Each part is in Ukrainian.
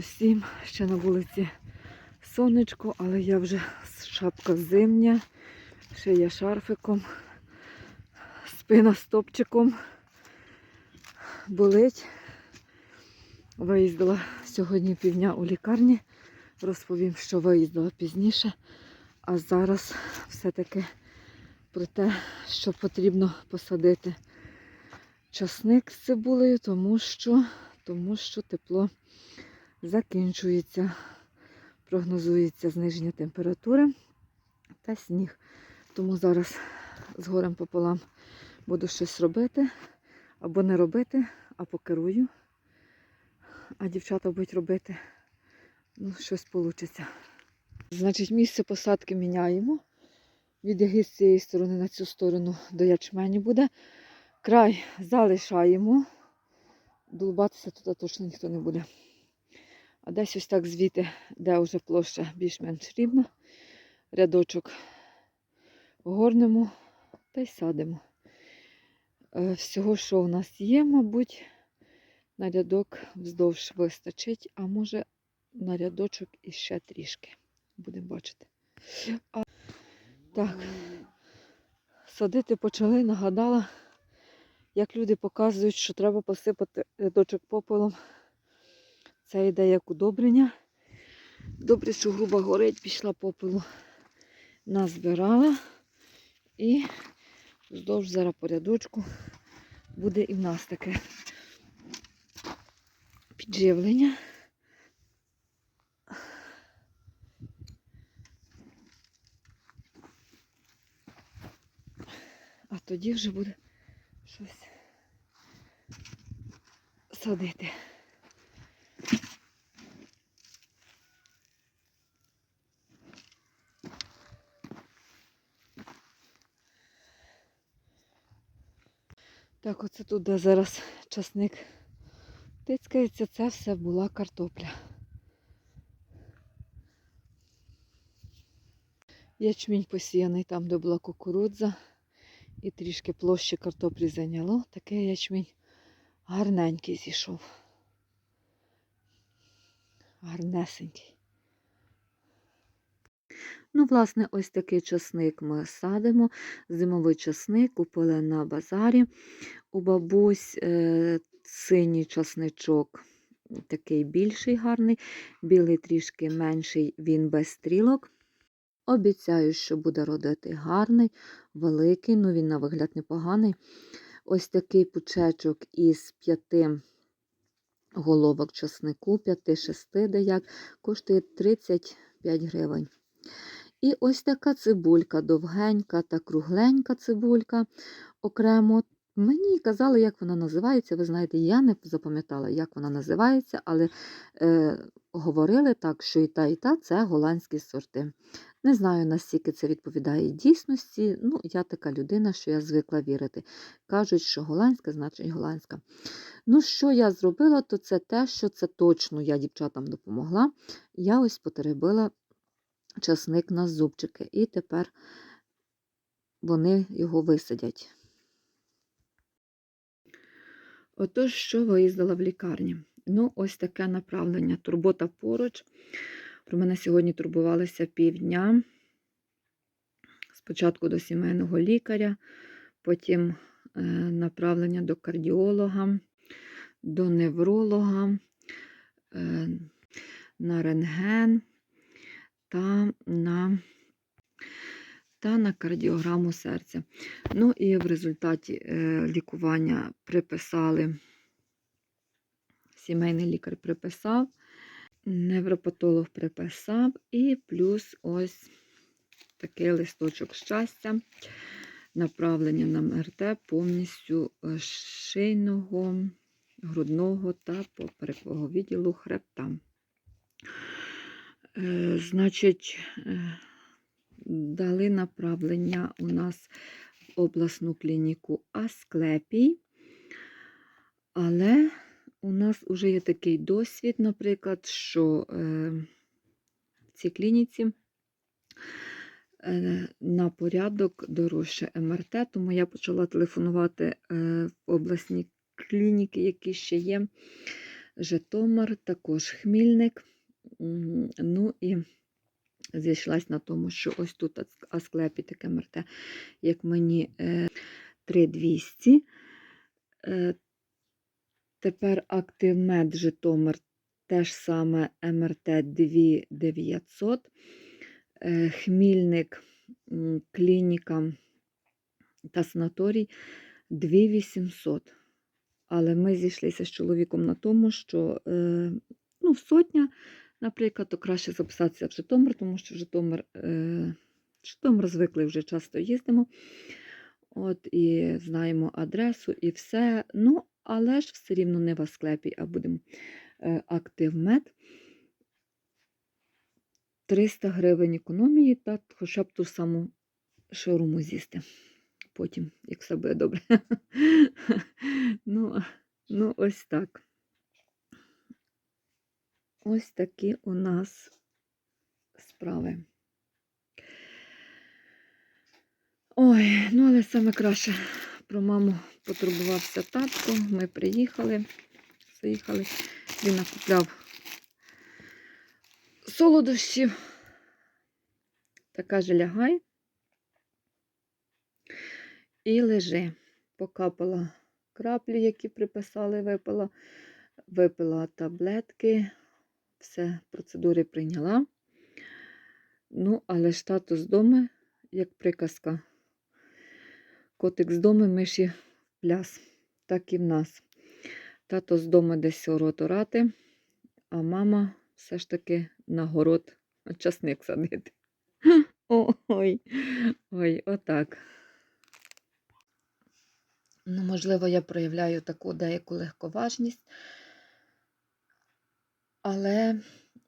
усім. Ще на вулиці сонечко, але я вже шапка зимня, ще я шарфиком, спина стопчиком. Болить. Виїздила сьогодні півдня у лікарні. Розповім, що виїздила пізніше. А зараз все-таки про те, що потрібно посадити часник з цибулею, тому що, тому що тепло закінчується. Прогнозується зниження температури та сніг. Тому зараз з горем пополам буду щось робити або не робити, а покерую. А дівчата будуть робити ну, щось вийде. Значить, місце посадки міняємо. Від яги з цієї сторони на цю сторону до ячмені буде. Край залишаємо. Долбатися тут точно ніхто не буде. А десь ось так звідти, де вже площа більш-менш рівна. Рядочок горнемо та й садимо. Е, Всього, що у нас є, мабуть, на рядок вздовж вистачить, а може на рядочок іще трішки. Будемо бачити. А... Так, садити почали, нагадала, як люди показують, що треба посипати рядочок попелом. Це йде як удобрення. Добре, що груба горить, пішла попелу, назбирала. І вздовж зараз по рядочку буде і в нас таке підживлення. А тоді вже буде щось садити. Так, оце тут, де зараз часник тицькається, це все була картопля. Ячмінь посіяний там, де була кукурудза. І трішки площі картоплі зайняло. Такий ячмінь гарненький зійшов. Гарнесенький. Ну, власне, ось такий часник ми садимо. Зимовий часник купили на базарі. У бабусь е, синій часничок, такий більший гарний, білий трішки менший, він без стрілок. Обіцяю, що буде родити гарний, великий, ну він на вигляд непоганий. Ось такий пучечок із п'яти головок часнику, 5-6 деяк, коштує 35 гривень. І ось така цибулька, довгенька та кругленька цибулька окремо. Мені казали, як вона називається. Ви знаєте, я не запам'ятала, як вона називається, але е, говорили так, що і та, і та це голландські сорти. Не знаю, наскільки це відповідає дійсності. Ну, я така людина, що я звикла вірити. Кажуть, що голландська, значить голландська. Ну, що я зробила, то це те, що це точно я дівчатам допомогла. Я ось потеребила часник на зубчики, і тепер вони його висадять. Отож, що виїздила в лікарні? Ну, ось таке направлення. Турбота поруч. Про мене сьогодні турбувалися півдня. Спочатку до сімейного лікаря, потім е, направлення до кардіолога, до невролога, е, на рентген та на, та на кардіограму серця. Ну і в результаті е, лікування приписали, сімейний лікар приписав, невропатолог приписав, і плюс ось такий листочок щастя, направлення на МРТ повністю е, шийного, грудного та поперекового відділу хребта. Е, Значить, е, дали направлення у нас в обласну клініку Асклепій, але у нас вже є такий досвід, наприклад, що е, в цій клініці на порядок дорожче МРТ, тому я почала телефонувати в обласні клініки, які ще є. Житомир, також Хмільник. Ну і зійшлась на тому, що ось тут ас- Асклепі таке МРТ, як мені е, 3200. Е, Тепер Активмед Житомир теж саме МРТ 2900. Е, Хмільник, клініка та санаторій 2800. Але ми зійшлися з чоловіком на тому, що е, ну, сотня, наприклад, то краще записатися в Житомир, тому що в Житомир, е, Житомир звикли вже часто їздимо. От, і знаємо адресу і все. Ну, але ж все рівно не в Асклепі, а будемо е, Активмед. 300 гривень економії та хоча б ту саму шаурму з'їсти. Потім, як все буде добре. ну, ну, ось так. Ось такі у нас справи. Ой, ну але саме краще про маму потурбувався татко. Ми приїхали, заїхали. Він накупляв солодощів. Та каже, лягай і лежи. Покапала краплі, які приписали, випила, випила таблетки, все, процедури прийняла. Ну, але з дому, як приказка. Котик з дому, миші в пляс. Так і в нас. Тато з дому десь рот орати, а мама все ж таки на город часник садити. Ой, ой, отак. Ну, можливо, я проявляю таку деяку легковажність, але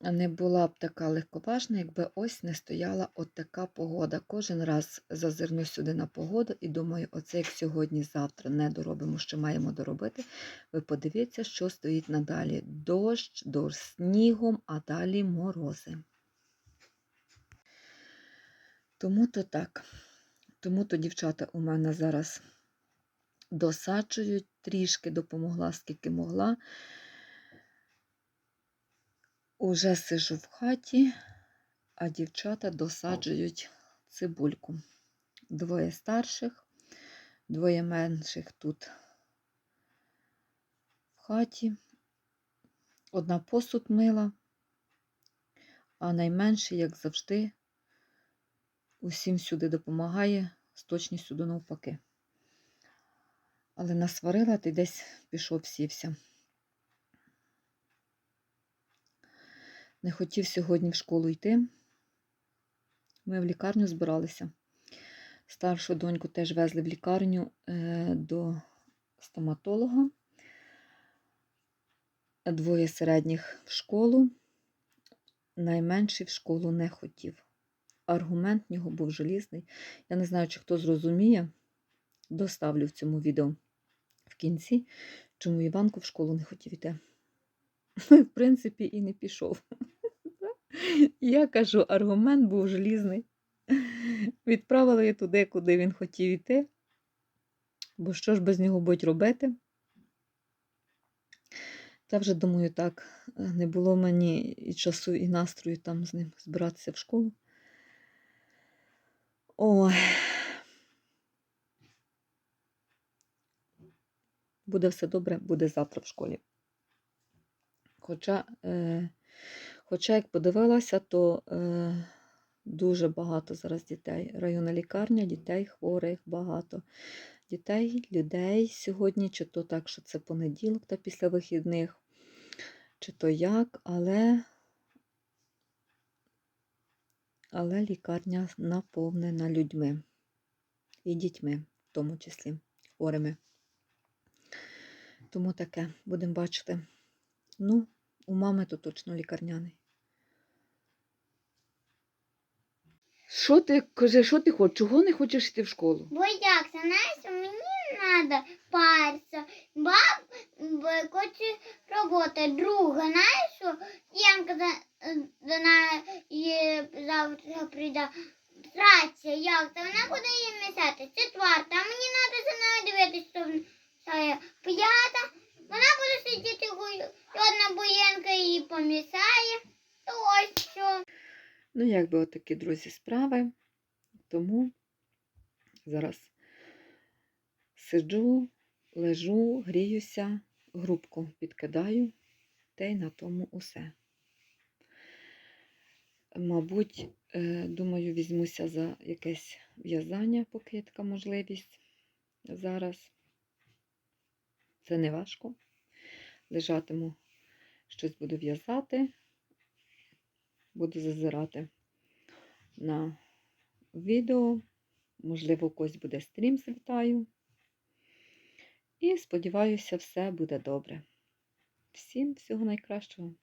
не була б така легковажна, якби ось не стояла от така погода. Кожен раз зазирну сюди на погоду і думаю, оце як сьогодні-завтра не доробимо, що маємо доробити. Ви подивіться, що стоїть надалі. Дощ, дощ снігом, а далі морози. Тому то так. Тому то дівчата у мене зараз досаджують, трішки допомогла, скільки могла. Уже сижу в хаті, а дівчата досаджують цибульку. Двоє старших, двоє менших тут в хаті. Одна посуд мила, а найменший, як завжди, усім сюди допомагає, з точністю до навпаки. Але насварила, ти десь пішов, сівся. Не хотів сьогодні в школу йти. Ми в лікарню збиралися. Старшу доньку теж везли в лікарню е, до стоматолога. Двоє середніх в школу. Найменший в школу не хотів. Аргумент в нього був желізний. Я не знаю, чи хто зрозуміє. Доставлю в цьому відео в кінці, чому Іванко в школу не хотів іти. В принципі, і не пішов. Я кажу, аргумент був желізний. Відправила я туди, куди він хотів іти. Бо що ж без нього будуть робити? Та вже думаю, так, не було мені і часу, і настрою там з ним збиратися в школу. Ой. Буде все добре, буде завтра в школі. Хоча, е, хоча як подивилася, то е, дуже багато зараз дітей. Районна лікарня, дітей хворих багато. Дітей, людей сьогодні, чи то так, що це понеділок та після вихідних, чи то як, але, але лікарня наповнена людьми і дітьми, в тому числі хворими. Тому таке будемо бачити. Ну, у мами то точно лікарняний. Що ти кажи, що ти хочеш? Чого не хочеш йти в школу? Бо як знаєш, мені треба паритися. Баб хоче робота. Друга, знаєш, що Янка до, до неї завтра прийде. Третя, як це? Вона буде її несати. Четверта, а мені треба за нею дивитися, що вона П'ята. Вона буде сидіти гулю. І одна Ну, отакі, друзі, справи. Тому зараз сиджу, лежу, гріюся, грубку підкидаю, та й на тому усе. Мабуть, е, думаю, візьмуся за якесь в'язання, поки є така можливість зараз. Це не важко. Лежатиму, щось буду в'язати, буду зазирати на відео. Можливо, у когось буде стрім, завітаю. І сподіваюся, все буде добре. Всім всього найкращого.